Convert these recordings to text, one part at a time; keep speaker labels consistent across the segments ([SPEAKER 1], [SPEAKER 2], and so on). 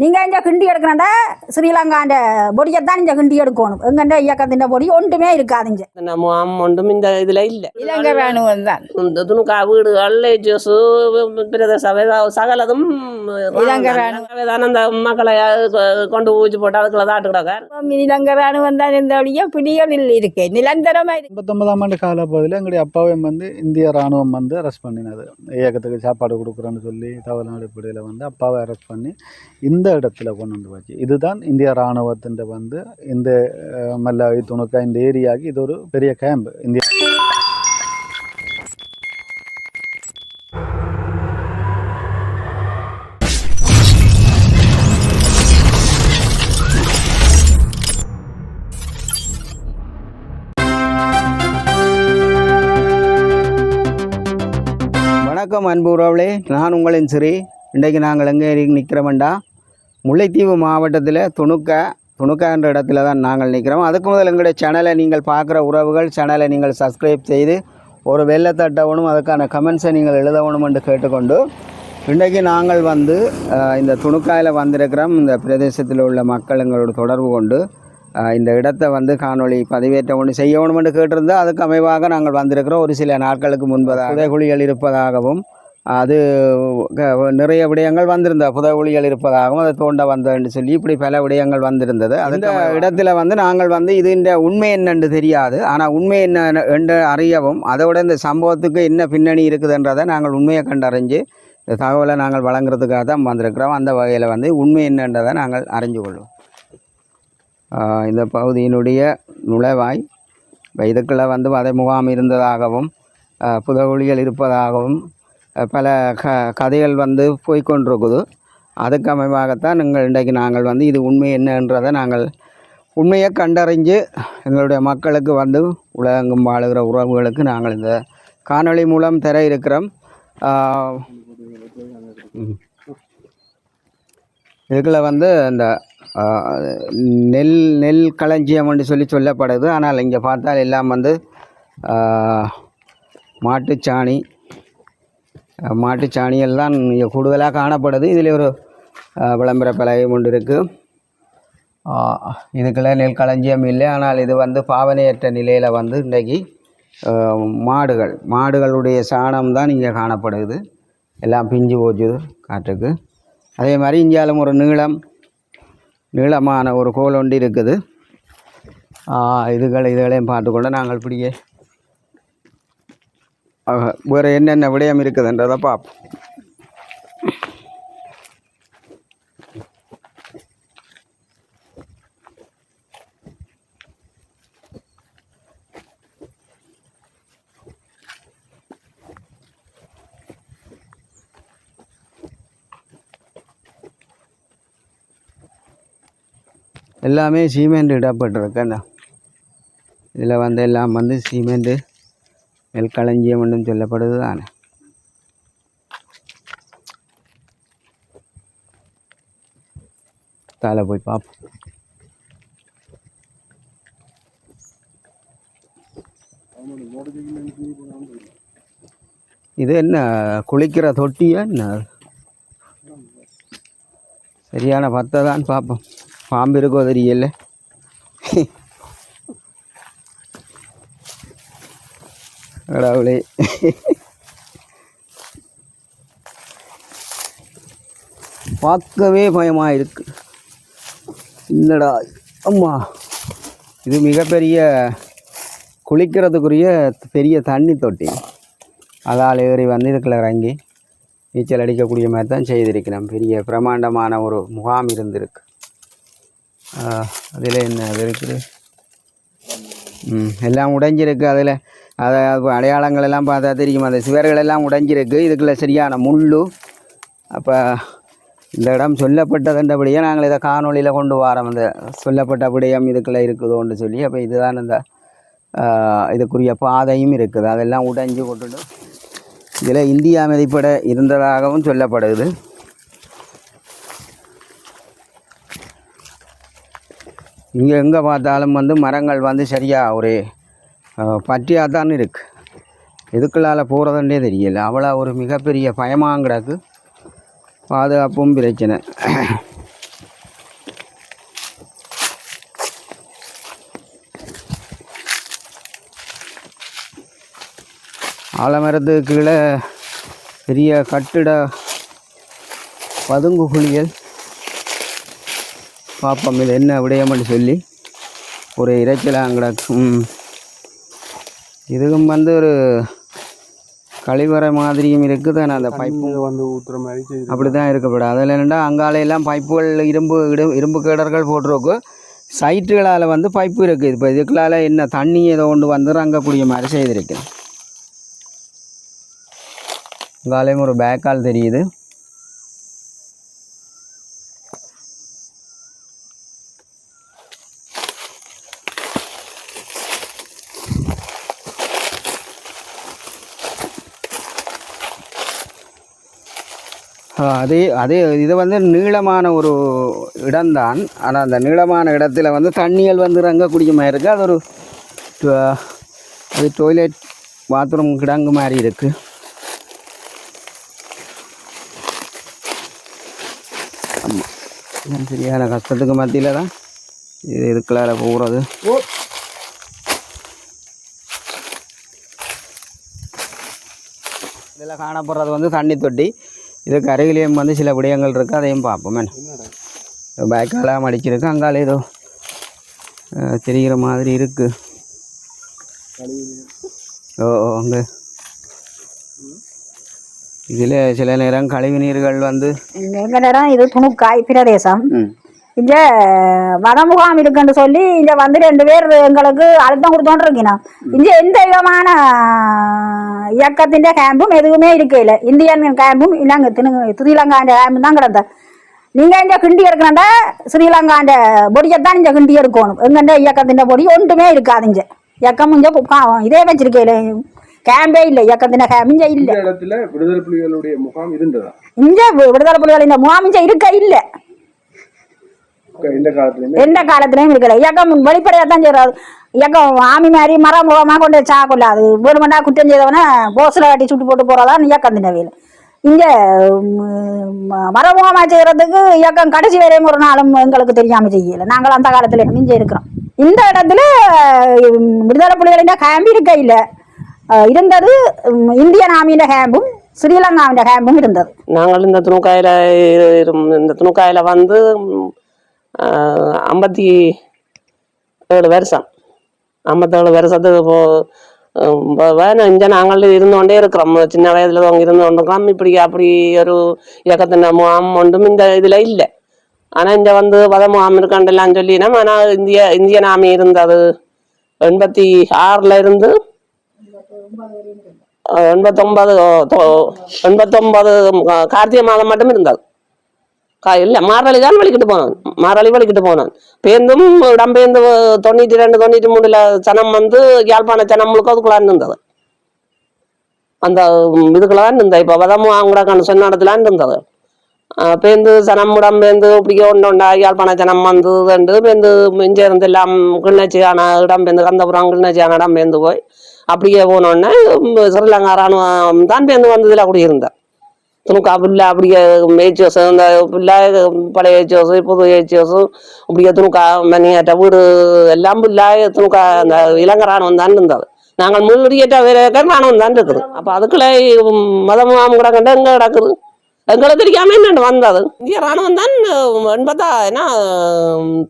[SPEAKER 1] நீங்க இந்த கிண்டி எடுக்கணும்டா. ஸ்ரீலங்காண்ட பொடியை தான் இந்த கிண்டி எடுக்கணும். எங்கண்ட இயக்கத்தின் பொடி ஒன்றுமே இருக்காதுங்க.
[SPEAKER 2] நம்ம அம்மொண்டும் இந்த இதுல இல்ல.
[SPEAKER 3] இலங்கை ராணுவம் தான்.
[SPEAKER 2] இந்த துணுக்கா வீடுகள் ஜூஸு சகலதும்
[SPEAKER 3] இலங்கை.
[SPEAKER 2] தான் அந்த மக்களை கொண்டு ஊச்சி போட்டு அதுக்குள்ள தாட்டு கிடக்க
[SPEAKER 3] இலங்கை ராணுவம் தான் இந்த வழியா பிடிகளில் இருக்கு. நிரந்தரமா இருக்கு
[SPEAKER 4] எண்பத்தொன்பதாம் ஆண்டு காலப்பகுதியில் எங்களுடைய அப்பாவையும் வந்து இந்திய ராணுவம் வந்து அரெஸ்ட் பண்ணினது. இயக்கத்துக்கு சாப்பாடு கொடுக்குறேன்னு சொல்லி தகவல் அடிப்படையில் வந்து அப்பாவை அரெஸ்ட் பண்ணி இந்த இடத்துல கொண்டு வந்து வச்சு. இதுதான் இந்திய ராணுவத்தின் வந்து இந்த மல்லாவி துணுக்கா இந்த ஏரியாவுக்கு இது ஒரு பெரிய கேம்ப் இந்திய
[SPEAKER 5] வணக்கம் அன்பு உறவுகளே. நான் உங்களின் சிறி. இன்றைக்கு நாங்கள் எங்கே நிற்கிறோம்டா முல்லைத்தீவு மாவட்டத்தில் துணுக்க துணுக்கா என்ற இடத்துல தான் நாங்கள் நிற்கிறோம் அதுக்கு முதல் எங்களுடைய சேனலை நீங்கள் பார்க்குற உறவுகள் சேனலை நீங்கள் சப்ஸ்கிரைப் செய்து ஒரு வெள்ளை தட்டவனும் அதுக்கான கமெண்ட்ஸை நீங்கள் எழுதவனும் என்று கேட்டுக்கொண்டு இன்றைக்கு நாங்கள் வந்து இந்த துணுக்காயில் வந்திருக்கிறோம். இந்த பிரதேசத்தில் உள்ள மக்கள் எங்களோட தொடர்பு கொண்டு இந்த இடத்தை வந்து காணொளி பதிவேற்ற ஒன்று செய்யணும் என்று கேட்டிருந்தால் அதுக்கு அமைவாக நாங்கள் வந்திருக்கிறோம். ஒரு சில நாட்களுக்கு முன்பதாக புதைகுழிகள் இருப்பதாகவும் அது நிறைய விடயங்கள் வந்திருந்த புதைகுழிகள் இருப்பதாகவும் அதை தோண்ட வந்ததுன்னு சொல்லி இப்படி பல விடயங்கள் வந்திருந்தது. அந்த இடத்துல வந்து நாங்கள் வந்து இது இந்த உண்மை என்னன்னு தெரியாது. ஆனால் உண்மை என்ன என்று அறியவும் அதோட இந்த சம்பவத்துக்கு என்ன பின்னணி இருக்குதுன்றதை நாங்கள் உண்மையை கண்டறிஞ்சு இந்த தகவலை நாங்கள் வழங்குறதுக்காக தான் வந்திருக்கிறோம். அந்த வகையில் வந்து உண்மை என்னன்றதை நாங்கள் அறிஞ்சு கொள்வோம். இந்த பகுதியினுடைய நுழைவாய் இதுக்குள்ள வந்து வதை முகாம் இருந்ததாகவும் புதகுழிகள் இருப்பதாகவும் பல க கதைகள் வந்து போய்கொண்டிருக்குது அதுக்கு அமைவாகத்தான் எங்கள் இன்றைக்கு நாங்கள் வந்து இது உண்மை என்னன்றதை நாங்கள் உண்மையை கண்டறிஞ்சு எங்களுடைய மக்களுக்கு வந்து உலகெங்கும் வாழுகிற உறவுகளுக்கு நாங்கள் இந்த காணொளி மூலம் தர இருக்கிறோம். ஆஹ் வந்து இந்த நெல் நெல் களஞ்சியம் என்று சொல்லி சொல்லப்படுது. ஆனால் இங்கே பார்த்தால் எல்லாம் வந்து மாட்டுச்சாணி மாட்டுச்சாணியெல்லாம் மாட்டுச்சாணிகள் தான் இங்கே கூடுதலாக காணப்படுது. இதில் ஒரு விளம்பர பலகையும் ஒன்று இருக்குது இதுக்குள்ள நெல் களஞ்சியம் இல்லை. ஆனால் இது வந்து பாவனையற்ற நிலையில் வந்து இன்றைக்கு மாடுகள் மாடுகளுடைய சாணம் தான் இங்கே காணப்படுது. எல்லாம் பிஞ்சு போச்சுது காற்றுக்கு. அதே மாதிரி இந்தியாவிலும் ஒரு நீளம் நீளமான ஒரு கோல் ஒன்று இருக்குது. இதுகளை இதுகளையும் பார்த்துக்கொண்டு நாங்கள் இப்படியே ஆஹ், வேறு என்னென்ன விடயம் இருக்குதுன்றதை பார்ப்போம். எல்லாமே சிமெண்ட் இடப்பட்டிருக்கேண்ணா இதில் வந்து எல்லாம் வந்து சிமெண்ட்டு நெல் களஞ்சியம் ஒன்றும் சொல்லப்படுது தானே தால போய் பார்ப்போம் இது என்ன குளிக்கிற தொட்டியா என்ன சரியான பத்தை தான் பார்ப்போம் பாம்பு இருக்கோ தெரியல கடவுளே. பார்க்கவே பயமாக இருக்கு இல்லடா அம்மா. இது மிகப்பெரிய குளிக்கிறதுக்குரிய பெரிய தண்ணி தொட்டி. அதால் ஏறி வந்து இதுக்குள்ள இறங்கி நீச்சல் அடிக்கக்கூடிய மாதிரி தான் செய்திருக்கிறோம் பெரிய பிரமாண்டமான ஒரு முகாம் இருந்திருக்கு. அதில் என்ன அது இருக்குது? ம் எல்லாம் உடைஞ்சிருக்கு அதில். அதை அடையாளங்கள் எல்லாம் பார்த்தா தெரியும்? அந்த சுவர்கள் எல்லாம் உடைஞ்சிருக்கு. இதுக்குள்ளே சரியான முள் அப்போ இந்த இடம் சொல்லப்பட்டதுன்றபடியே நாங்கள் இதை காணொளியில் கொண்டு வரோம். அந்த சொல்லப்பட்ட விடயம் இதுக்குள்ளே இருக்குதோன்னு சொல்லி. அப்போ இதுதான் இந்த இதுக்குரிய பாதையும் இருக்குது. அதெல்லாம் உடைஞ்சு கொண்டுட்டு இதில் இந்தியா மதிப்பட இருந்ததாகவும் சொல்லப்படுது. இங்கே எங்கே பார்த்தாலும் வந்து மரங்கள் வந்து சரியாக ஒரு பற்றியாக தான் இருக்குது இதுக்குள்ளால் போகிறதுன்றே தெரியல. அவ்வளோ ஒரு மிகப்பெரிய பயமாக கிடக்கு பாதுகாப்பும் பிரச்சனை. ஆலமரத்துக்கு கீழே பெரிய கட்டிட பதுங்கு குழிகள். பார்ப்போம் இது என்ன விடயம்னு சொல்லி. ஒரு இறைச்சலாங்கிடக்கும் இதுவும் வந்து ஒரு கழிவறை மாதிரியும் இருக்குது ஆனால் அந்த பைப்பும்
[SPEAKER 6] வந்து ஊத்துற மாதிரி
[SPEAKER 5] அப்படி தான் இருக்கப்படும் அதில் என்னென்னா அங்கால எல்லாம் பைப்புகள் இரும்பு இடு- இரும்பு கேடர்கள் போட்டிருக்கு. சைட்டுகளால் வந்து பைப்பு இருக்குது இப்போ இதுக்குள்ளால என்ன தண்ணி ஏதோ கொண்டு வந்து அங்கக்கூடிய மாதிரி செய்திருக்கேன் அங்காலையும் ஒரு பேக்கால் தெரியுது. அதே அதே இது வந்து நீளமான ஒரு இடம்தான். ஆனால் அந்த நீளமான இடத்துல வந்து தண்ணிகள் வந்து இறங்கக்கூடிய மாதிரி இருக்குது அது ஒரு அது டாய்லெட் பாத்ரூம் கிடங்கு மாதிரி இருக்குது ஆமாம் சரியான கஷ்டத்துக்கு மத்தியில் தான் இது இதுக்குள்ளார போகிறது இதில் காணப்படுறது வந்து தண்ணி தொட்டி. இதுக்கு அருகிலேயும் வந்து சில விடயங்கள் இருக்குது அதையும் பார்ப்போம். என்ன? பேக்கெல்லாம் அடிச்சிருக்கு அங்கால ஏதோ தெரிகிற மாதிரி இருக்குது ஓ ஓ அங்கே. இதில் சில நேரம் கழிவு நீர்கள் வந்து
[SPEAKER 1] எங்க நேரம் இது துணுக்காய் பிரதேசம். இங்க வடமுகாம் இருக்குன்னு சொல்லி இங்க வந்து ரெண்டு பேர் எங்களுக்கு அழுத்தம் கொடுத்தோன்னு இருக்கீங்க. இங்க எந்த விதமான இயக்கத்தின் கேம்பும் எதுவுமே இருக்கல இந்தியன் கேம்பும் இல்லைங்க ஸ்ரீலங்காண்ட கேம்பும் தான் கிடந்த நீங்க இங்க கிண்டி எடுக்கணும்டா ஸ்ரீலங்காண்ட பொடியத்தான் இங்க கிண்டி எடுக்கணும். எங்கண்ட இயக்கத்தின் பொடி ஒன்றுமே இருக்காது இங்க. இயக்கம் இங்க இதே வச்சிருக்கல கேம்பே இல்லை இயக்கத்தின் கேம் இங்க இல்ல.
[SPEAKER 6] இடத்துல விடுதலை புலிகளுடைய முகாம் இருந்ததா?
[SPEAKER 1] இங்க விடுதலை புலிகள் இந்த முகாம் இங்க இருக்க இல்லை. எந்த காலத்துலயும் இருக்கல இயக்கம் வெளிப்படையா தான் செய்யறாரு இயக்கம் ஆமி மாதிரி மரமுகமா கொண்டு சாக்கொள்ள அது வேணுமெண்டா குற்றம் செய்தவன போஸ்ல கட்டி சுட்டு போட்டு போறதான் இயக்கம் தினவியல் இங்க மரமுகமா செய்யறதுக்கு இயக்கம் கடைசி வரையும் ஒரு நாளும் எங்களுக்கு தெரியாம செய்யல. நாங்கள் அந்த காலத்துல மிஞ்ச இருக்கிறோம் இந்த இடத்துல விடுதலை புலிகளின் கேம்ப் இருக்க இல்ல. இருந்தது இந்தியன் ஆமியின் கேம்பும் ஸ்ரீலங்காவின் கேம்பும் இருந்தது.
[SPEAKER 2] நாங்கள் இந்த துணுக்காயில் இந்த துணுக்காயில் வந்து ஐம்பத்தி ஏழு வருஷம். ஐம்பத்தேழு வருஷத்துக்கு போ வேணும் இங்கே நாங்கள் இருந்தோண்டே இருக்கிறோம். சின்ன வயதில் அவங்க இருந்து இப்படி அப்படி ஒரு இயக்கத்தின் முகாம் ஒன்றும் இந்த இதில் இல்லை. ஆனால் இங்கே வந்து வத முகாம் இருக்காண்டெல்லாம் சொல்லினோம் ஆனால் இந்திய இந்திய நாமி இருந்தது. எண்பத்தி ஆறில் இருந்து அஹ், எண்பத்தொன்பது எண்பத்தொன்பது கார்த்திகை மாதம் மட்டும் இருந்தது. இல்லை மாரளி தான் வலிக்கிட்டு போனான். மாரளி வலிக்கிட்டு போனான். பேருந்தும் இடம்பெயர்ந்து தொண்ணூற்றி ரெண்டு தொண்ணூற்றி மூணுல சனம் வந்து யாழ்ப்பாண சனம் முழுக்க அதுக்குள்ள இருந்தது. அந்த இதுக்குள்ள இருந்தது. இப்போ வதமும் அவங்கட சொன்ன இடத்துல இருந்தது. ஆஹ் பேருந்து சனம் இடம்பெயர்ந்து இப்படி ஒன்று ஒன்றா யாழ்ப்பாண சனம் வந்து ரெண்டு பேருந்து இங்கே இருந்து எல்லாம் இடம் இடம்பெயர்ந்து கந்தபுரம் கிண்ணச்சியான இடம்பெயர்ந்து போய் அப்படியே போனோடனே ஸ்ரீலங்கா ராணுவம் தான் பேருந்து வந்ததில் அப்படி இருந்தேன் துணுக்கா புல்ல அப்படியே ஏச்சியோஸ் இந்த புல்ல பழைய ஏச்சியோஸ் புது ஏச்சியோஸ் அப்படியே துணுக்கா மணியாட்ட வீடு எல்லாம் புல்ல துணுக்கா அந்த இளங்கராணுவம் தான் இருந்தது. நாங்கள் முள்ளுடியேட்ட வேற ராணுவம் தான் இருக்குது. அப்போ அதுக்குள்ள கூட கண்டு எங்கே கிடக்குது? எங்களை தெரியாம என்ன வந்தது? இந்திய ராணுவம் தான் எண்பத்தா என்ன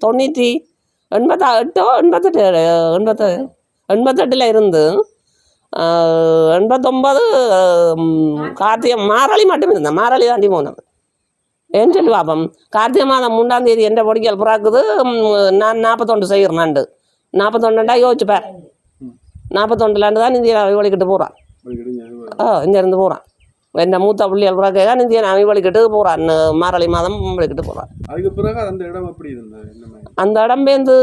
[SPEAKER 2] தொண்ணூற்றி எண்பத்தா எட்டோ எண்பத்தெட்டு எண்பத்த எண்பத்தெட்டில் இருந்து எண்பத்தொம்பது கார்த்திகை மாரளி மட்டும் இருந்தேன் மாரளி தாண்டி போனது ஏன்னு சொல்லி பார்ப்போம் கார்த்திகை மாதம் மூன்றாம் தேதி எந்த பொடிக்கல் பிறக்குது நான் நாற்பத்தொண்டு செய்கிறேன் நண்டு. நாற்பத்தொண்டுண்டா யோசிச்சுப்பார் நாற்பத்தொண்டுலாண்டு தான் இந்தியா வழிக்கிட்டு போகிறான் ஆ இங்கேருந்து போகிறான் எந்த மூத்த பிள்ளைகள் பிறகு தான் இந்தியா நான் வழிக்கிட்டு போகிறான் மாரளி மாதம் வழிக்கிட்டு போகிறான்
[SPEAKER 6] அதுக்கு பிறகு அந்த இடம் எப்படி
[SPEAKER 2] அந்த இடம் பேருந்து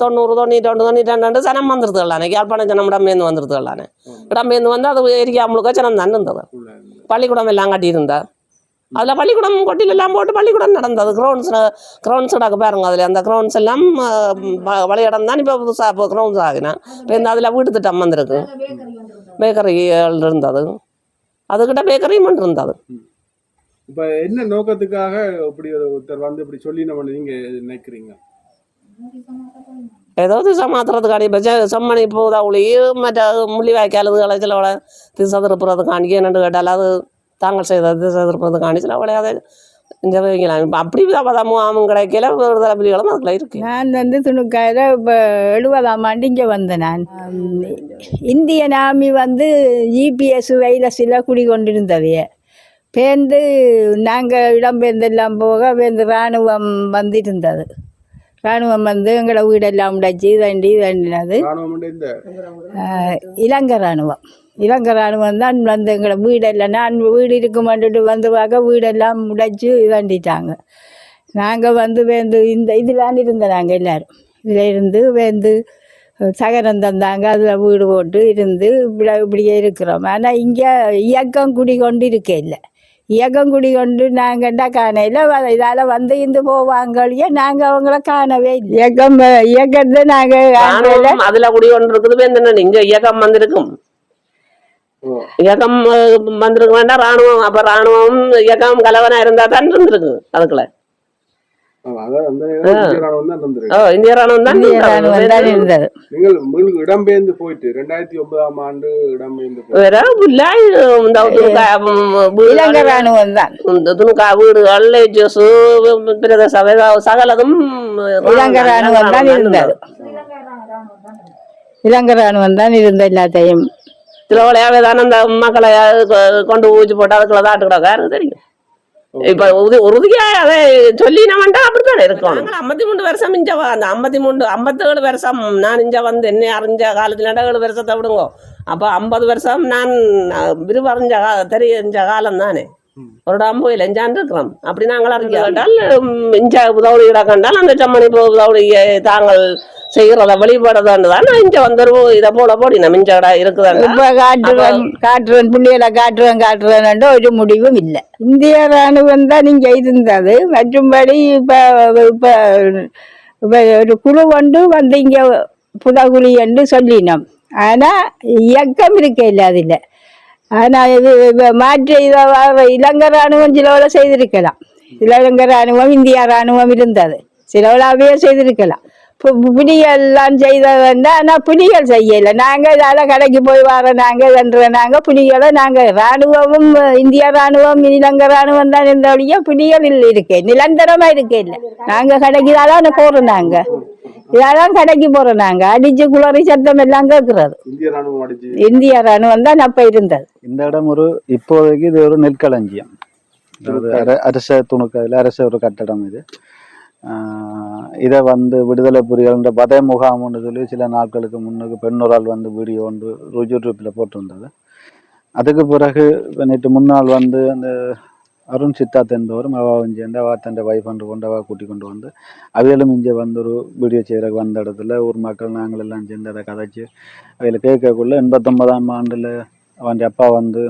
[SPEAKER 2] தொண்ணூறு தொண்ணூற்றி ரெண்டு தொண்ணூற்றி ரெண்டு சனம் வந்துருதுகளானே யாழ்ப்பாண ஜனம் இடம் பேருந்து வந்துருதுகளானே இடம் பேருந்து வந்து அது ஏரியா முழுக்க ஜனம் தான் இருந்தது பள்ளிக்கூடம் எல்லாம் கட்டியிருந்தா அதில் பள்ளிக்கூடம் கொட்டில எல்லாம் போட்டு பள்ளிக்கூடம் நடந்தது கிரவுண்ட்ஸ் கிரவுண்ட்ஸ் நடக்க பாருங்க அதில் அந்த கிரவுண்ட்ஸ் எல்லாம் அஹ், வ- வழியிடம் தான் இப்போ புதுசாக இப்போ கிரவுண்ட்ஸ் ஆகினா இப்போ இந்த அதில் வீட்டு திட்டம் வந்திருக்கு பேக்கரிகள் இருந்தது அதுக்கிட்ட பேக்கரியும் இருந்தது.
[SPEAKER 6] இப்ப என்ன நோக்கத்துக்காக இப்படி ஒரு ஒருத்தர் வந்து இப்படி சொல்லி நம்ம நீங்க நினைக்கிறீங்க?
[SPEAKER 2] ஏதோ திசை மாத்துறதுக்காண்டி இப்போ செம்மணி போகுதா ஒளியோ மற்ற முள்ளி வாய்க்கால் சில அவளை திசை திருப்புறதுக்காண்டி என்னென்னு கேட்டால் அது தாங்கள் செய்த திசை திருப்புறதுக்காண்டி சில அவளை அதை இந்த வைக்கலாம் அப்படி பதாமும் ஆமும் கிடைக்கல விடுதலை புலிகளும் அதுக்குள்ள இருக்கு.
[SPEAKER 3] நான் வந்து துணுக்காயில் இப்போ எழுபதாம் ஆண்டு இங்கே வந்தேன் நான். இந்திய நாமி வந்து ஜிபிஎஸ் வைரஸில் குடிகொண்டிருந்தவைய பேர்ந்து நாங்கள் இடம்பெயர்ந்தெல்லாம் போக பேர்ந்து இராணுவம் வந்திருந்தது. இராணுவம் வந்து எங்களை வீடெல்லாம் உடைச்சி தண்டி தண்டினது.
[SPEAKER 6] ராணுவம்
[SPEAKER 3] இலங்கை இராணுவம் இலங்கை இராணுவம் தான் வந்து எங்களை வீடெல்லாம் நான் வீடு இருக்குமான்ட்டு வந்து பார்க்க வீடெல்லாம் உடைச்சி இதாண்டிட்டாங்க நாங்கள் வந்து வேந்து இந்த இதில் இருந்தோம் நாங்கள் எல்லோரும். இதில் இருந்து வேந்து சகரம் தந்தாங்க அதில் வீடு போட்டு இருந்து இப்படி இப்படியே இருக்கிறோம். ஆனால் இங்கே இயக்கம் குடி கொண்டு இருக்க இல்லை. இயக்கம் குடி கொண்டு நாங்கள்டா காணையில் இதால் வந்து இருந்து போவாங்களையே நாங்கள் அவங்கள காணவே இல்லை. இயக்கம் இயக்கத்தை நாங்கள்
[SPEAKER 2] அதுல குடி கொண்டு இருக்குது என்ன இங்க இயக்கம் வந்திருக்கும். இயக்கம் வந்திருக்க வேண்டாம் ராணுவம் அப்ப ராணுவம் இயக்கம் கலவனா இருந்தா தான் இருந்திருக்கு அதுக்குள்ள
[SPEAKER 6] ஆமா, அதான் அந்த நேரம் இந்திய ராணுவம் தான்
[SPEAKER 2] ராணுவம்
[SPEAKER 3] இருந்தது.
[SPEAKER 6] நீங்கள் இடம்பெயர்ந்து போயிட்டு ரெண்டாயிரத்தி ஒன்பதாம் ஆண்டு இடம்பெயர்ந்து
[SPEAKER 3] இலங்கை இராணுவம் தான்.
[SPEAKER 2] இந்த துணுக்கா வீடுகள் பிரதேச சகலதும்
[SPEAKER 3] இலங்கை இராணுவம் தான் இருந்தது. இலங்கை இராணுவம் தான் இருந்த எல்லாத்தையும்.
[SPEAKER 2] வழியாவே தானே அந்த மக்களை கொண்டு ஊச்சி போட்டு அதுக்குள்ள தாட்டு கிடக்காரு தெரியும். இப்ப உறுதி உறுதியா அதை சொல்லி நான் வேண்டாம் அப்படித்தானே இருக்கணும் ஐம்பத்தி மூணு வருஷம் இஞ்ச அந்த ஐம்பத்தி மூணு ஐம்பத்தேழு வருஷம் நான் இஞ்ச வந்து என்ன அறிஞ்ச காலத்துல ஏழு வருஷத்தை விடுங்கோ. அப்ப ஐம்பது வருஷம் நான் விரிவறிஞ்ச கா தெரிஞ்ச காலம் தானே லஞ்சான் இருக்கிறோம். அப்படி நாங்கள் அறிஞ்ச கேட்டால் உம், இஞ்ச உதவி கண்டால் அந்த சம்மணி உதவியை தாங்கள் செய்கிறத வழிபடுறதான்னு தான் நான் இங்க வந்து ஒரு இதை போல போடி நம்ம இஞ்ச இருக்குதாங்க.
[SPEAKER 3] இப்ப காட்டுறேன் காட்டுறேன் பிள்ளைகளை காட்டுறேன் காட்டுறேன் ஒரு முடிவும் இல்லை. இந்திய இராணுவம் தான் இங்க இருந்தது. மற்றும்படி இப்ப இப்ப இப்ப ஒரு குழு கொண்டு வந்து இங்க புதகுழி என்று சொல்லினோம். ஆனா இயக்கம் இருக்க இல்லை அதுல. ஆனால் இது மாற்றி இலங்கை ராணுவம் சிலவளை செய்திருக்கலாம். இலங்கை ராணுவம் இந்தியா ராணுவம் இருந்தது. சிலவளாவே செய்திருக்கலாம். பு- புலிகள்லாம் செய்ததுண்டா ஆனால் புலிகள் செய்யலை. நாங்கள் இதால் கடைக்கு போய் வர நாங்கள் என்ற நாங்கள் புலிகளை நாங்கள் இராணுவமும் இந்தியா இராணுவம் இலங்கை இராணுவம் தான் இருந்தபடியே புலிகள் இல்லை இருக்கேன் நிரந்தரமாக இருக்கே இல்லை. நாங்கள் கடைக்கு தான் போகிறோம் நாங்கள் இதாதான் கடைக்கு போகிறோம் நாங்கள் அடிச்சு குளறி சத்தம் எல்லாம் கேட்குறது
[SPEAKER 6] இந்திய ராணுவம்
[SPEAKER 3] தான் அப்போ இருந்தது
[SPEAKER 4] இந்த இடம் ஒரு இப்போதைக்கு இது ஒரு நெற்களஞ்சியம் அரச துணுக்கத்தில் அரச ஒரு கட்டடம் இது ஆஹ் இதை வந்து விடுதலை புலிகள்ன்ற பதய முகாம்னு சொல்லி சில நாட்களுக்கு முன்னுக்கு பெண்ணொரால் வந்து வீடியோ ஒன்று யூடியூப்பில் போட்டிருந்தது அதுக்கு பிறகு நேற்று முன்னாள் வந்து அந்த அருண் சித்தார்த் என்பவரும் அவாவும் சேர்ந்து அவா தன் வைஃப் அன்று கொண்டு அவா கூட்டி கொண்டு வந்து அவையிலும் இங்கே வந்து ஒரு வீடியோ செய்கிற வந்த இடத்துல ஊர் மக்கள் நாங்கள் எல்லாம் சேர்ந்து அதை கதைச்சு அவையில் கேட்கக்குள்ள எண்பத்தொன்பதாம் ஆண்டில் அவன் அப்பா வந்து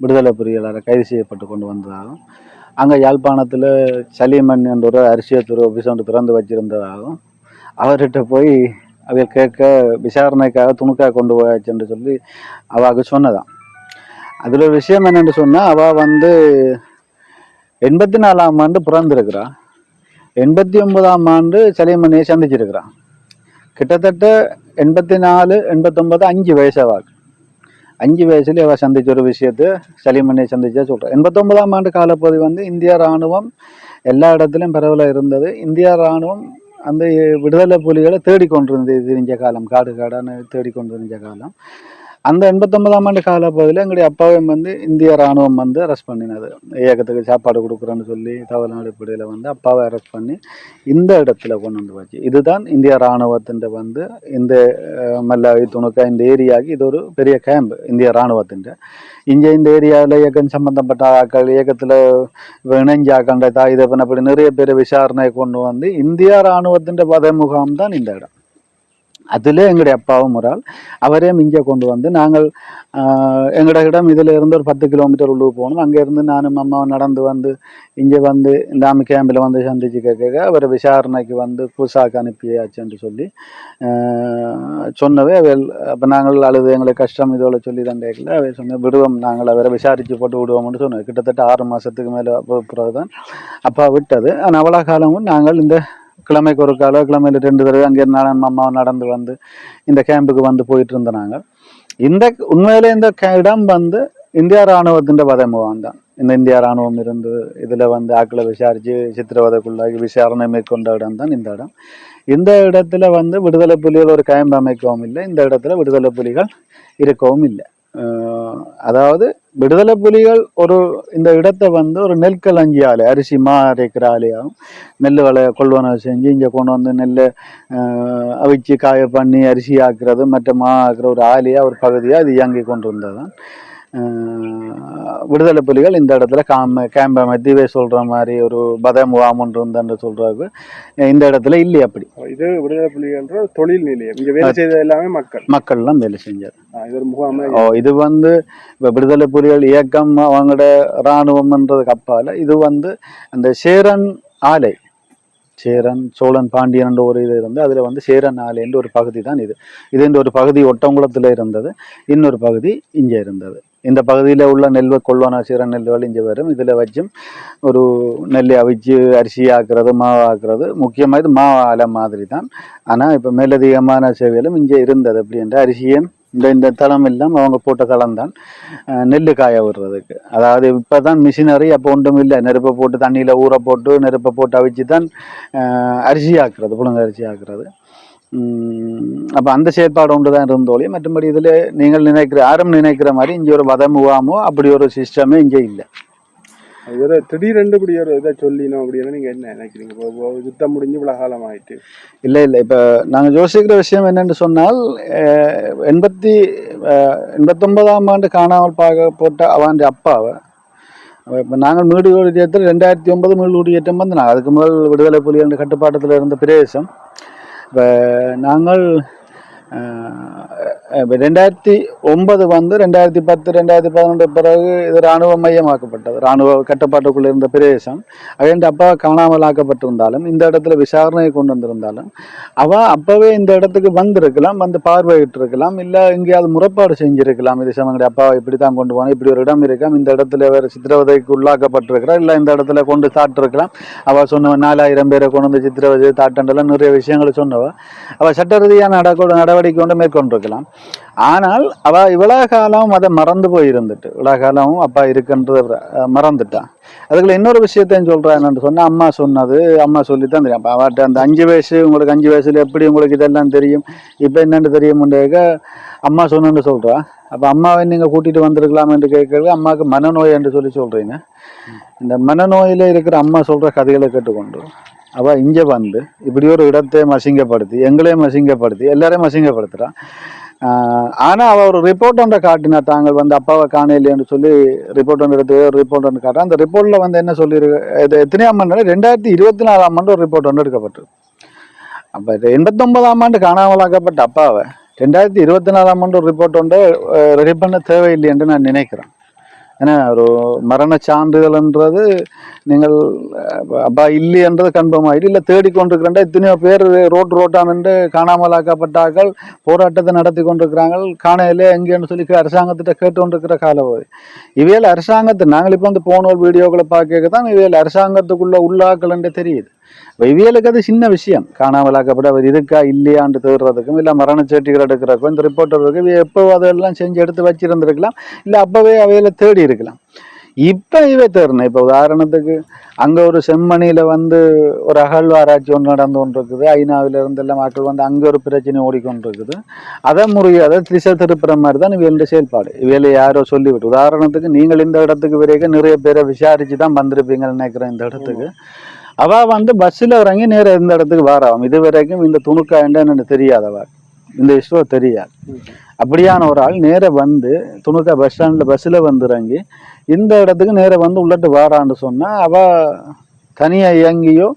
[SPEAKER 4] விடுதலை புலிகளால் கைது செய்யப்பட்டு கொண்டு வந்ததாகவும் அங்கே யாழ்ப்பாணத்தில் சலிமன் என்ற ஒரு அரிசியத்துறை ஆஃபீஸ் ஒன்று திறந்து வச்சிருந்ததாகவும் அவர்கிட்ட போய் அவைய கேட்க விசாரணைக்காக துணுக்காக கொண்டு போயாச்சுன்னு சொல்லி அவாவுக்கு சொன்னதான் அதில் ஒரு விஷயம் என்னென்னு சொன்னால் அவள் வந்து எண்பத்தி நாலாம் ஆண்டு பிறந்திருக்கிறா. எண்பத்தி ஒன்பதாம் ஆண்டு சலீமணியை சந்திச்சிருக்கிறான். கிட்டத்தட்ட எண்பத்தி நாலு எண்பத்தொன்பது அஞ்சு வயசாவாக்கு அஞ்சு வயசுல அவ சந்திச்ச ஒரு விஷயத்த சலீமணியை சந்திச்சா சொல்கிறேன் எண்பத்தொன்பதாம் ஆண்டு காலப்பகுதி வந்து இந்தியா ராணுவம் எல்லா இடத்துலையும் பரவலாக இருந்தது. இந்தியா ராணுவம் அந்த விடுதலை புலிகளை தேடிக்கொண்டிருந்தது. தெரிஞ்ச காலம் காடு காடான்னு தேடிக்கொண்டிருந்த காலம். அந்த எண்பத்தொன்பதாம் ஆண்டு காலப்பகுதியில் எங்களுடைய அப்பாவையும் வந்து இந்திய ராணுவம் வந்து அரெஸ்ட் பண்ணினது. இயக்கத்துக்கு சாப்பாடு கொடுக்குறேன்னு சொல்லி தமிழ்நாடு அடிப்படையில் வந்து அப்பாவை அரெஸ்ட் பண்ணி இந்த இடத்துல கொண்டு வந்து வச்சு. இதுதான் இந்திய ராணுவத்தின் வந்து இந்த மல்லாவி துணுக்கா இந்த ஏரியாவுக்கு இது ஒரு பெரிய கேம்ப் இந்திய ராணுவத்தின் இங்கே இந்த ஏரியாவில் இயக்கம் சம்பந்தப்பட்ட ஆட்கள் இயக்கத்தில் இணைஞ்ச ஆக்கண்ட தாயுத அப்படி நிறைய பேர் விசாரணை கொண்டு வந்து இந்தியா ராணுவத்தின் பதவி முகாம் தான் இந்த இடம். அதில் எங்களுடைய அப்பாவும் ஒரு ஆள் அவரே மிஞ்ச கொண்டு வந்து நாங்கள் எங்களோட இடம் இதில் இருந்து ஒரு பத்து கிலோமீட்டர் உள்ளே போகணும். அங்கேருந்து நானும் அம்மாவும் நடந்து வந்து இங்கே வந்து இந்த அம்மி கேம்பில் வந்து சந்திச்சு கேட்க அவரை விசாரணைக்கு வந்து பூசாக்கு அனுப்பியாச்சுன்னு சொல்லி சொன்னவே அவள் அப்போ நாங்கள் அழுது எங்களுக்கு கஷ்டம் இதோட சொல்லி தான் கேட்கல. அவை சொன்ன விடுவோம் நாங்கள் அவரை விசாரித்து போட்டு விடுவோம்னு சொன்னோம் கிட்டத்தட்ட ஆறு மாதத்துக்கு மேலே பிறகு தான் அப்பா விட்டது. ஆனால் அவ்வளோ காலமும் நாங்கள் இந்த கிழமைக்கு ஒரு கால கிழமையில் ரெண்டு தடவை அங்கே நானும் அம்மாவும் நடந்து வந்து இந்த கேம்புக்கு வந்து போயிட்டு இருந்தாங்க இந்த உண்மையிலே இந்த இடம் வந்து இந்தியா ராணுவத்தின் வதமுகம் தான். இந்த இந்தியா ராணுவம் இருந்து இதில் வந்து ஆக்களை விசாரித்து சித்திரவதைக்குள்ளாகி விசாரணை மேற்கொண்ட இடம் தான் இந்த இடம். இந்த இடத்துல வந்து விடுதலை புலிகள் ஒரு கேம்ப் அமைக்கவும் இல்லை இந்த இடத்துல விடுதலை புலிகள் இருக்கவும் இல்லை. அதாவது விடுதலை புலிகள் ஒரு இந்த இடத்தை வந்து ஒரு நெல்களஞ்சி ஆலை அரிசி மா அரைக்கிற ஆலையாகவும் நெல் வளைய கொள்வனவு செஞ்சு இங்கே கொண்டு வந்து நெல் அவிச்சு காய பண்ணி அரிசி ஆக்குறது மற்ற மா ஆக்குற ஒரு ஆலையாக ஒரு பகுதியாக அது இயங்கி கொண்டு இருந்ததுதான் விடுதலை புலிகள் இந்த இடத்துல காம கேம்ப் அமைத்து இவை சொல்கிற மாதிரி ஒரு பத முகாம் ஒன்று இருந்தன்னு சொல்கிறாங்க இந்த இடத்துல இல்லை அப்படி.
[SPEAKER 6] இது விடுதலை புலிகள்ன்ற தொழில் நிலையம். இங்க வேலை செய்தது எல்லாமே மக்கள்.
[SPEAKER 4] மக்கள்லாம் வேலை செஞ்சார்
[SPEAKER 6] இது ஒரு முகாமே
[SPEAKER 4] ஓ இது வந்து இப்போ விடுதலை புலிகள் இயக்கம் அவங்களோட இராணுவம்ன்றதுக்கு அப்பால இது வந்து அந்த சேரன் ஆலை சேரன் சோழன் பாண்டியன் ஒரு இது இருந்து அதில் வந்து சேரன் ஆலைன்ற ஒரு பகுதி தான் இது. இது ஒரு பகுதி ஒட்டங்குளத்தில் இருந்தது. இன்னொரு பகுதி இங்கே இருந்தது. இந்த பகுதியில் உள்ள நெல் கொள்வான சீரன் நெல்லுகள் இங்கே வரும். இதில் வச்சும் ஒரு நெல் அவிச்சு அரிசி ஆக்குறது மாவு ஆக்குறது முக்கியமாக இது மாவு ஆலை மாதிரி தான் ஆனால் இப்போ மேலதிகமான சேவையிலும் இங்கே இருந்தது. அப்படின்ற அரிசியும் இந்த இந்த தளம் எல்லாம் அவங்க போட்ட தளம் தான் நெல் காய விடுறதுக்கு. அதாவது இப்போ தான் மிஷினரி அப்போ ஒன்றும் இல்லை. நெருப்பை போட்டு தண்ணியில் ஊற போட்டு நெருப்பை போட்டு அவிச்சு தான் அரிசி ஆக்குறது புழுங்க அரிசி ஆக்குறது. அப்போ அந்த செயற்பாடு ஒன்று தான் இருந்தோலையும் மற்றபடி இதில் நீங்கள் நினைக்கிற யாரும் நினைக்கிற மாதிரி இங்கே ஒரு வத முகாமோ அப்படி ஒரு சிஸ்டமே இங்கே இல்லை.
[SPEAKER 6] ஒரு திடீரென்று இப்படி ஒரு இதை சொல்லினோம் அப்படின்னு நீங்க என்ன நினைக்கிறீங்க? யுத்தம் முடிஞ்சு இவ்வளவு காலம் ஆயிட்டு
[SPEAKER 4] இல்லை இல்லை. இப்போ நாங்கள் யோசிக்கிற விஷயம் என்னென்னு சொன்னால் எண்பத்தி எண்பத்தொன்பதாம் ஆண்டு காணாமல் பார்க்க போட்ட அவன் அப்பாவை இப்போ நாங்கள் மீடு குடியேற்றம் ரெண்டாயிரத்தி ஒன்பது மீள் குடியேற்றம் வந்து நாங்கள் அதுக்கு முதல் விடுதலை புலி என்ற கட்டுப்பாட்டத்தில் இருந்த பிரதேசம் இப்போ நாங்கள் ரெண்டாயிரத்தி ஒன்பது வந்து ரெண்டாயிரத்தி பத்து ரெண்டாயிரத்தி பதினொன்று பிறகு இது இராணுவ மையமாக்கப்பட்டது. இராணுவ கட்டுப்பாட்டுக்குள்ள இருந்த பிரதேசம். அவன் அப்பா காணாமல் ஆக்கப்பட்டிருந்தாலும் இந்த இடத்துல விசாரணையை கொண்டு வந்திருந்தாலும் அவ அப்பவே இந்த இடத்துக்கு வந்திருக்கலாம் வந்து பார்வையிட்டு இருக்கலாம் இல்லை எங்கேயாவது முறைப்பாடு செஞ்சிருக்கலாம். இது சமங்கடைய அப்பா இப்படி தான் கொண்டு போனோம் இப்படி ஒரு இடம் இருக்காம் இந்த இடத்துல வேறு சித்திரவதைக்கு உள்ளாக்கப்பட்டிருக்கிறா இல்லை இந்த இடத்துல கொண்டு சாட்டிருக்கலாம் அவ சொன்ன நாலாயிரம் பேரை கொண்டு வந்து சித்திரவதை தாட்டண்டெல்லாம் நிறைய விஷயங்களை சொன்னவ. அவ சட்ட ரீதியான நடக்க நடவடிக்கை கொண்டு மேற்கொண்டிருக்கலாம். ஆனால் அவ இவ்வளவு காலம் அதை மறந்து போயிருந்துட்டு இவ்வளவு காலமும் அப்பா இருக்குன்றத மறந்துட்டான் அதுக்குள்ள இன்னொரு விஷயத்தையும் சொல்றேன் என்னன்னு சொன்னா அம்மா சொன்னது அம்மா சொல்லி தான் தெரியும். அப்ப அவட்ட அந்த அஞ்சு வயசு உங்களுக்கு அஞ்சு வயசுல எப்படி உங்களுக்கு இதெல்லாம் தெரியும்? இப்போ என்னன்னு தெரியும் அம்மா சொன்னு சொல்றா. அப்ப அம்மாவை நீங்க கூட்டிட்டு வந்திருக்கலாம் என்று கேட்கறது அம்மாவுக்கு மனநோய் என்று சொல்லி சொல்றீங்க. இந்த மனநோயில இருக்கிற அம்மா சொல்ற கதைகளை கேட்டுக்கொண்டு அவ இங்க வந்து இப்படி ஒரு இடத்தை மசிங்கப்படுத்தி எங்களையும் மசிங்கப்படுத்தி எல்லாரையும் மசிங்கப்படுத்துறான் ஆனால் ஆனா ஒரு ரிப்போர்ட் ஒன்றை காட்டினா தாங்கள் வந்து அப்பாவை காணலைன்னு சொல்லி ரிப்போர்ட் ஒன்று எடுத்து ஒரு ரிப்போர்ட் ஒன்று காட்டுறா. அந்த ரிப்போர்ட்ல வந்து என்ன சொல்லியிருக்கு இது எத்தனையாம் ஆண்டு ரெண்டாயிரத்தி இருபத்தி நாலாம் ஆண்டு ஒரு ரிப்போர்ட் ஒன்று எடுக்கப்பட்டது அப்போ எண்பத்தொன்பதாம் ஆண்டு காணாமலாக்கப்பட்ட அப்பாவை ரெண்டாயிரத்தி இருபத்தி நாலாம் ஆண்டு ஒரு ரிப்போர்ட் ஒன்று ரெடி பண்ண தேவையில்லை என்று நான் நினைக்கிறேன். ஏன்னா ஒரு மரண சான்றிதழ்ன்றது நீங்கள் அப்பா அப்பா இல்லைன்றது கன்ஃபார்ம் ஆகிட்டு இல்லை தேடிக்கொண்டிருக்கிறேன் எத்தனையோ பேர் ரோட் ரோட்டாம் என்று காணாமலாக்கப்பட்டார்கள் போராட்டத்தை நடத்தி கொண்டிருக்கிறாங்க காணையிலே எங்கேன்னு சொல்லி அரசாங்கத்திட்ட கேட்டு கொண்டிருக்கிற காலப்பகுதி இவையில் அரசாங்கத்தை நாங்கள் இப்போ வந்து போன ஒரு வீடியோக்களை பார்க்க தான் இவையில் அரசாங்கத்துக்குள்ள என்று தெரியுது. இப்ப இவியலுக்கு அது சின்ன விஷயம். காணாமலாக்கப்பட அவர் இருக்கா? இல்லையான்னு தேடுறதுக்கும் இல்லை மரணச்சேட்டிகள் எடுக்கிறதுக்கும் இந்த ரிப்போர்ட்டருக்கு இவ எப்போ அதெல்லாம் செஞ்சு எடுத்து வச்சிருந்திருக்கலாம் இல்லை அப்பவே அவையில தேடி இருக்கலாம். இப்போ இவே தேடணும் இப்போ உதாரணத்துக்கு அங்கே ஒரு செம்மணியில் வந்து ஒரு அகழ்வாராய்ச்சி ஒன்று நடந்து கொண்டு இருக்குது ஐநாவில இருந்து எல்லாம் மக்கள் வந்து அங்கே ஒரு பிரச்சனை ஓடிக்கொண்டு இருக்குது அதை முறிய அதை திசை திருப்புற மாதிரி தான் இவையோட செயல்பாடு. இவையில யாரோ சொல்லிவிட்டு உதாரணத்துக்கு நீங்கள் இந்த இடத்துக்கு வரைக்கும் நிறைய பேரை விசாரிச்சு தான் வந்திருப்பீங்கன்னு நினைக்கிறேன் இந்த இடத்துக்கு. அவ வந்து பஸ்ஸில் இறங்கி நேராக இந்த இடத்துக்கு வாராம். இது வரைக்கும் இந்த துணுக்கா என்னன்னு தெரியாதவா இந்த விஷயம் தெரியாது. அப்படியான ஒரு ஆள் நேராக வந்து துணுக்கா பஸ் ஸ்டாண்டில் பஸ்ஸில் வந்து இறங்கி இந்த இடத்துக்கு நேராக வந்து உள்ளட்டு வாரான்னு சொன்னால் அவள் தனியாக இயங்கியோ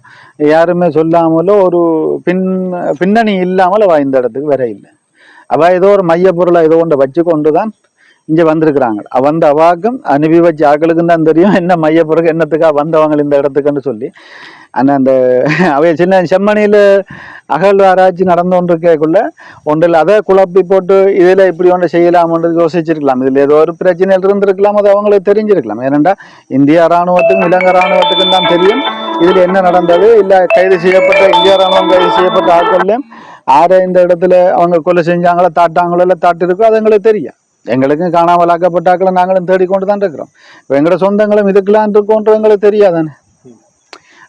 [SPEAKER 4] யாருமே சொல்லாமலோ ஒரு பின் பின்னணி இல்லாமல் அவள் இந்த இடத்துக்கு வர இல்லை. அவள் ஏதோ ஒரு மைய பொருளை ஏதோ ஒன்றை வச்சு கொண்டு தான் இங்க வந்திருக்கிறாங்க. வந்த அவாக்கும் அனுப்பி ஆக்களுக்கும் தான் தெரியும். என்ன மைய பிறகு என்னத்துக்கா வந்தவங்க இந்த இடத்துக்குன்னு சொல்லி. ஆனா அந்த அவைய சின்ன செம்மணியில அகழ்வாராய்ச்சி நடந்து கொண்டிருக்கக்குள்ள ஒன்றில் அதை குழப்பி போட்டு இதில் இப்படி ஒன்று செய்யலாம்ன்றது யோசிச்சிருக்கலாம். இதில் ஏதோ ஒரு பிரச்சனைகள் இருந்திருக்கலாம் அது அவங்களுக்கு தெரிஞ்சிருக்கலாம். ஏனென்றா இந்திய ராணுவத்துக்கும் இலங்கை இராணுவத்துக்கும் தான் தெரியும். இதில் என்ன நடந்தது? இல்லை கைது செய்யப்பட்ட இந்திய இராணுவம் கைது செய்யப்பட்ட ஆட்கள்லையும் ஆரை இந்த இடத்துல அவங்க கொலை செஞ்சாங்களோ தாட்டாங்களோ இல்லை தாட்டிருக்கோ அது எங்களுக்கு தெரியும். எங்களுக்கும் காணாமல் ஆக்கப்பட்டாக்களை நாங்களும் தேடிக்கொண்டு தான் இருக்கிறோம் இப்போ எங்களோட சொந்தங்களும் இதுக்கெல்லாம் இருக்கோன்றது எங்களுக்கு தெரியாதானே?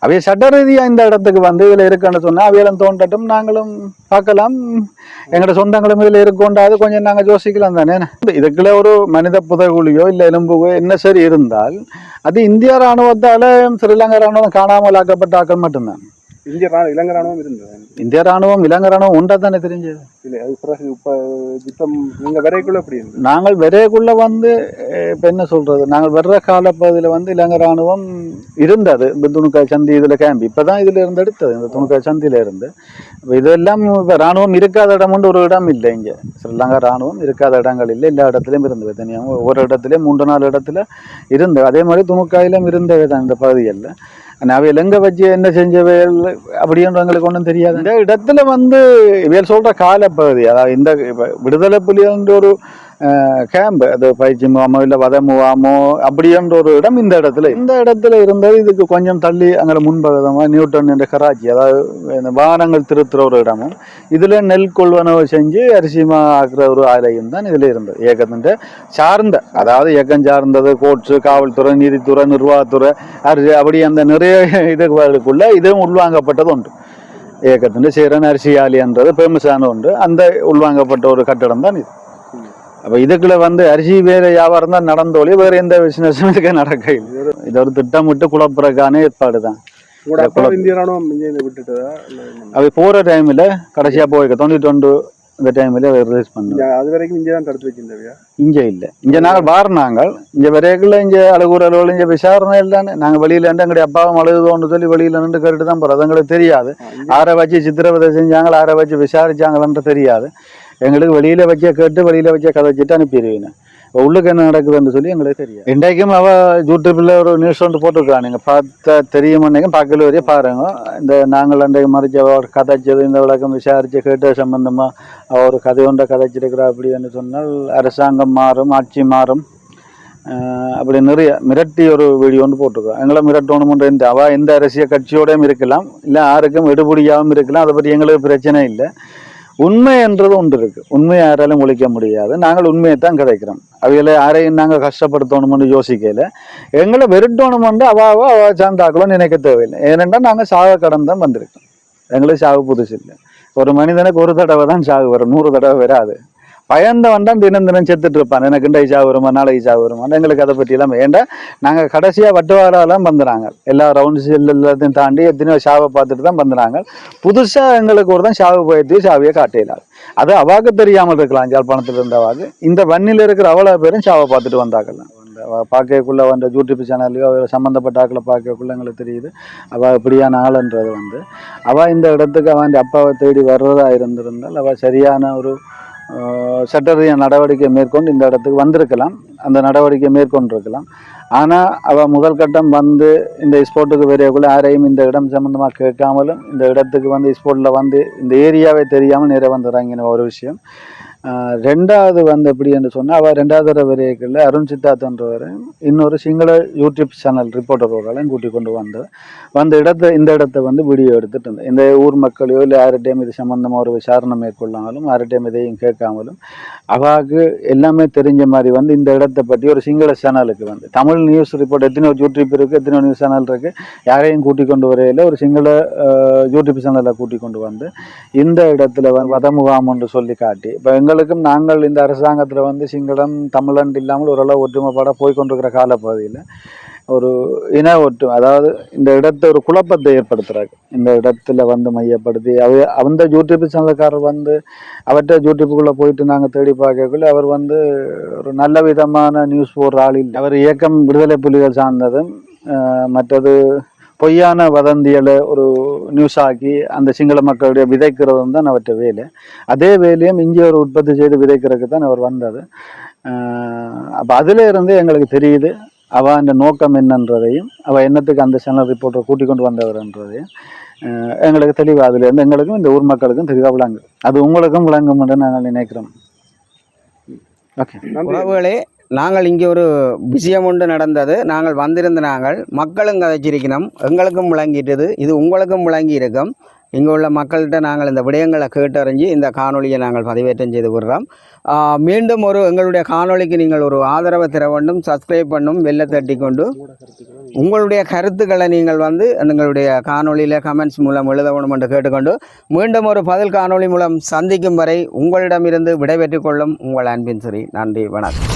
[SPEAKER 4] அவைய சட்ட ரீதியாக இந்த இடத்துக்கு வந்து இதுல இருக்குன்னு சொன்னா அவையெல்லாம் தோண்டட்டும் நாங்களும் பார்க்கலாம். எங்களோட சொந்தங்களும் இதில் இருக்கோண்டாது கொஞ்சம் நாங்க யோசிக்கலாம் தானே? இதுக்குள்ள ஒரு மனித புதைகுழியோ இல்ல எலும்புகோ என்ன சரி இருந்தால் அது இந்திய இராணுவத்தால் ஸ்ரீலங்கா இராணுவம் காணாமல் ஆக்கப்பட்ட ஆக்கள் மட்டும்தான்.
[SPEAKER 6] இந்திய இலங்கை ராணுவம் இருந்தது?
[SPEAKER 4] இந்திய ராணுவம் இலங்கை ராணுவம் உண்டா தானே தெரிஞ்சது.
[SPEAKER 6] இல்லை அது பிறகு இப்போ யுத்தம் நீங்க வரைக்குள்ள எப்படி இருந்தது?
[SPEAKER 4] நாங்கள் விரைக்குள்ள வந்து இப்ப என்ன சொல்றது? நாங்கள் வர்ற காலப்பகுதியில் வந்து இலங்கை ராணுவம் இருந்தது. இந்த துணுக்காய் சந்தி இதுல கேம்பி இப்பதான் இதுல இருந்து எடுத்தது. இந்த துணுக்காய் சந்தியில இருந்து. இப்ப இதெல்லாம் இப்ப ராணுவம் இருக்காத இடம் வந்து ஒரு இடம் இல்லை இங்க. ஸ்ரீலங்கா ராணுவம் இருக்காத இடங்கள் இல்லை. எல்லா இடத்துலயும் இருந்தது. தனியாக ஒவ்வொரு இடத்துலயும் மூன்று நாலு இடத்துல இருந்தது. அதே மாதிரி துணுக்காயிலும் இருந்தவை தான் இந்த பகுதிகளில். ஆனால் அவையில் எங்கே வச்சு என்ன செஞ்சவையல் அப்படின்ற எங்களுக்கு ஒன்றும் தெரியாது. இந்த இடத்துல வந்து இவையல் சொல்ற காலப்பகுதி அதாவது இந்த விடுதலை புலின்ற ஒரு கேம்பு அது பயிற்சி முகாமோ இல்லை வத முகாமோ அப்படின்ற ஒரு இடம் இந்த இடத்துல இந்த இடத்துல இருந்தது இதுக்கு கொஞ்சம் தள்ளி அங்கே முன்பகுதமாக நியூட்டன் என்ற கராச்சி அதாவது இந்த வாகனங்கள் திருத்துற ஒரு இடமும் இதில் நெல் கொள்வனவு செஞ்சு அரிசிமா ஆக்குற ஒரு ஆலயம் தான் இதில் இருந்தது. இயக்கத்தின் சார்ந்த அதாவது இயக்கம் சார்ந்தது கோட்ஸு காவல்துறை நீதித்துறை நிர்வாகத்துறை அரிசி அப்படி அந்த நிறைய இதுக்குள்ள இதுவும் உள்வாங்கப்பட்டது உண்டு. இயக்கத்தின் சேரன் அரிசி ஆலயன்றது ஃபேமஸான ஒன்று. அந்த உள்வாங்கப்பட்ட ஒரு கட்டடம் தான் இது. அப்ப இதுக்குள்ள வந்து அரிசி வேற வியாபாரம் தான் நடந்தோழி வேற எந்த பிசினஸும் இதுக்கு நடக்க. இது ஒரு திட்டமிட்டு குழப்பறதுக்கான ஏற்பாடு தான்
[SPEAKER 6] உங்களோட அப்பா இந்திய ராணுவம் இங்கே விட்டுட்டதா? இல்லை என்ன?
[SPEAKER 4] அவை போற டைம்ல கடைசியா போய் தொண்ணூற்றி ஒன்று இந்த டைம்ல ரிலீஸ்
[SPEAKER 6] இங்க அது வரைக்கும் இங்கே தான் தடுத்து வச்சிருந்தவையா?
[SPEAKER 4] இங்க இல்ல. இங்க நாங்கள் வாரினாங்க இங்க வரைக்குள்ள இங்க அழுகுறவர்கள் இங்க விசாரணை இல்லைன்னு நாங்க வெளியில இருந்து எங்களுடைய அப்பாவும் அழுகுதோன்னு சொல்லி வெளியில நின்று கேட்டு தான் போறோம். அது எங்களுக்கு தெரியாது. ஆரை வச்சு சித்திரவதை செஞ்சாங்க ஆரை வச்சு விசாரிச்சாங்களான்னு தெரியாது. எங்களுக்கு வெளியில வச்ச கேட்டு வெளியில வச்ச கதைச்சிட்டு அனுப்பிடுவீங்க உள்ளுக்கு என்ன நடக்குதுன்னு சொல்லி எங்களுக்கு தெரியும் இன்றைக்கும் அவ யூடியூப்ல ஒரு நியூஸ் ஒன்று போட்டிருக்கான் நீங்க பார்த்தா தெரியும் பார்க்கல வரையும் பாருங்க. இந்த நாங்கள் அன்றைக்கு மறைச்ச அவர் கதைச்சது இந்த விளக்கம் விசாரிச்சு கேட்ட சம்பந்தமா அவ ஒரு கதை ஒன்றை கதைச்சிருக்கிறா அப்படின்னு சொன்னால் அரசாங்கம் மாறும் ஆட்சி மாறும். அப்படி நிறைய மிரட்டி ஒரு வீடியோ ஒன்று போட்டிருக்கோம். எங்களை மிரட்டணும்ன்ற இந்த அவ எந்த அரசியல் கட்சியோடையும் இருக்கலாம். இல்லை யாருக்கும் எடுபடியாகவும் இருக்கலாம். அதை பற்றி எங்களுக்கு பிரச்சனை இல்லை. உண்மை என்றது ஒன்று இருக்கு. உண்மையை யாராலும் ஒழிக்க முடியாது. நாங்கள் உண்மையை தான் கிடைக்கிறோம் அவையில யாரையும் நாங்கள் கஷ்டப்படுத்தணும்னு யோசிக்கல. எங்களை வெறுட்டணும்னு அவாவோ அவ சார்ந்தாக்களும் நினைக்க தேவையில்லை. ஏனென்றால் நாங்கள் சாக கடன் தான் வந்திருக்கோம். எங்களுக்கு சாவு புதுசு இல்லை ஒரு மனிதனுக்கு ஒரு தடவை தான் சாகு வரும். நூறு தடவை வராது. பயந்தவன் தான் தினம் தினம் செத்துட்டு இருப்பான் எனக்கு இண்டை சாவு வருமா நாளைக்கு சாவு வருமா? எங்களுக்கு அதை பற்றி எல்லாம் ஏண்டா? நாங்கள் கடைசியாக வட்டுவாரெல்லாம் வந்துறாங்க. எல்லா ரவுண்ட்ஸ் எல்லாத்தையும் தாண்டி எத்தனையோ ஷாவை பார்த்துட்டு தான் வந்துறாங்க. புதுசாக எங்களுக்கு ஒரு தான் ஷாவை போயத்தையும் சாவியை காட்டிடலாம் அது அவாக்கு தெரியாமல் இருக்கலாம் ஜாழ்ப்பாணத்தில் இருந்தவாக்கு இந்த வன்னியில் இருக்கிற அவ்வளோ பேரும் ஷாவை பார்த்துட்டு வந்தாக்கலாம் பார்க்கக்குள்ள வந்த யூடியூப் சேனல்லையோ சம்மந்தப்பட்ட ஆக்களை பார்க்கக்குள்ள எங்களுக்கு தெரியுது. அவள் இப்படியான ஆளுன்றது வந்து. அவள் இந்த இடத்துக்கு அவன் அப்பாவை தேடி வர்றதா இருந்திருந்தால் அவள் சரியான ஒரு ஆஹ், நடவடிக்கை மேற்கொண்டு இந்த இடத்துக்கு வந்திருக்கலாம். அந்த நடவடிக்கை மேற்கொண்டிருக்கலாம். ஆனால் அவள் முதல் கட்டம் வந்து இந்த ஸ்போர்ட்டுக்கு வரையக்குள்ள யாரையும் இந்த இடம் சம்மந்தமாக கேட்காமலும் இந்த இடத்துக்கு வந்து ஸ்போர்ட்டில் வந்து இந்த ஏரியாவே தெரியாமல் நேராக வந்து இறங்கின ஒரு விஷயம். ரெண்டாவது வந்து எப்படி என்று சொன்னால் அவள் ரெண்டாவது தடவை வரையக்குள்ள அருண் சித்தார்த்தன்றவர் இன்னொரு சிங்கள யூடியூப் சேனல் ரிப்போர்ட்டர் ஒருவரையும் கூட்டி கொண்டு வந்து வந்த இடத்த இந்த இடத்த வந்து வீடியோ எடுத்துட்டு இருந்தேன் இந்த ஊர் மக்களையோ இல்லை யார்கிட்டையும் இது சம்மந்தமாக ஒரு விசாரணை மேற்கொள்ளாமலும் யார்கிட்டையும் இதையும் கேட்காமலும் அவாவுக்கு எல்லாமே தெரிஞ்ச மாதிரி வந்து இந்த இடத்தை பற்றி ஒரு சிங்கள சேனலுக்கு வந்து தமிழ் நியூஸ் ரிப்போர்ட் எத்தனையோ யூடியூப் இருக்குது எத்தனையோ நியூஸ் சேனல் இருக்குது யாரையும் கூட்டி கொண்டு வரையில ஒரு சிங்கள யூடியூப் சேனலை கூட்டி கொண்டு வந்து இந்த இடத்துல வந்து வத முகாம் என்று சொல்லி காட்டி இப்போ எங்களுக்கும் நாங்கள் இந்த அரசாங்கத்தில் வந்து சிங்களம் தமிழன் இல்லாமல் ஓரளவு ஒற்றுமைப்பாடாக போய் கொண்டிருக்கிற காலப்பகுதியில் ஒரு இன ஒற்று அதாவது இந்த இடத்தை ஒரு குழப்பத்தை ஏற்படுத்துறாங்க. இந்த இடத்துல வந்து மையப்படுத்தி அவ அந்த யூடியூப் சேனல்காரர் வந்து அவர்கிட்ட யூடியூப்புக்குள்ளே போயிட்டு நாங்கள் தேடி பார்க்கக்குள்ள அவர் வந்து ஒரு நல்ல விதமான நியூஸ் போடுற ஆளில் அவர் இயக்கம் விடுதலை புலிகள் சார்ந்ததும் மற்றது பொய்யான வதந்திகளை ஒரு நியூஸ் ஆக்கி அந்த சிங்கள மக்களுடைய விதைக்கிறதும் தான் அவர்கிட்ட வேலை. அதே வேலையும் இங்கே ஒரு உற்பத்தி செய்து விதைக்கிறதுக்கு தான் அவர் வந்தது. அப்போ அதில் இருந்து எங்களுக்கு தெரியுது அவள் அந்த நோக்கம் என்னன்றதையும் அவள் என்னத்துக்கு அந்த சேனல் ரிப்போர்ட்டை கூட்டி கொண்டு வந்தவர்ன்றதையும் எங்களுக்கு தெளிவாக அதுலேருந்து எங்களுக்கும் இந்த ஊர் மக்களுக்கும் தெளிவாக விளங்கும் அது உங்களுக்கும் விளங்கும் என்று நாங்கள் நினைக்கிறோம். ஓகே
[SPEAKER 5] உறவுகளே நாங்கள் இங்கே ஒரு விஷயம் ஒன்று நடந்தது. நாங்கள் வந்திருந்த நாங்கள் மக்களும் கதைச்சிருக்கணும். எங்களுக்கும் விளங்கிட்டது. இது உங்களுக்கும் விளங்கி இருக்கும் இங்கே உள்ள மக்கள்கிட்ட நாங்கள் இந்த விடயங்களை கேட்டறிஞ்சு இந்த காணொலியை நாங்கள் பதிவேற்றம் செய்து விடுறோம் மீண்டும் ஒரு எங்களுடைய காணொளிக்கு நீங்கள் ஒரு ஆதரவை தர வேண்டும். சப்ஸ்கிரைப் பண்ணும் வெளில தட்டி கொண்டு உங்களுடைய கருத்துக்களை நீங்கள் வந்து எங்களுடைய காணொலியில் கமெண்ட்ஸ் மூலம் எழுத வேண்டும் என்று கேட்டுக்கொண்டு மீண்டும் ஒரு பதில் காணொளி மூலம் சந்திக்கும் வரை உங்களிடமிருந்து விடைபெற்றுக் கொள்ளும் உங்கள் அன்பின் சரி நன்றி வணக்கம்.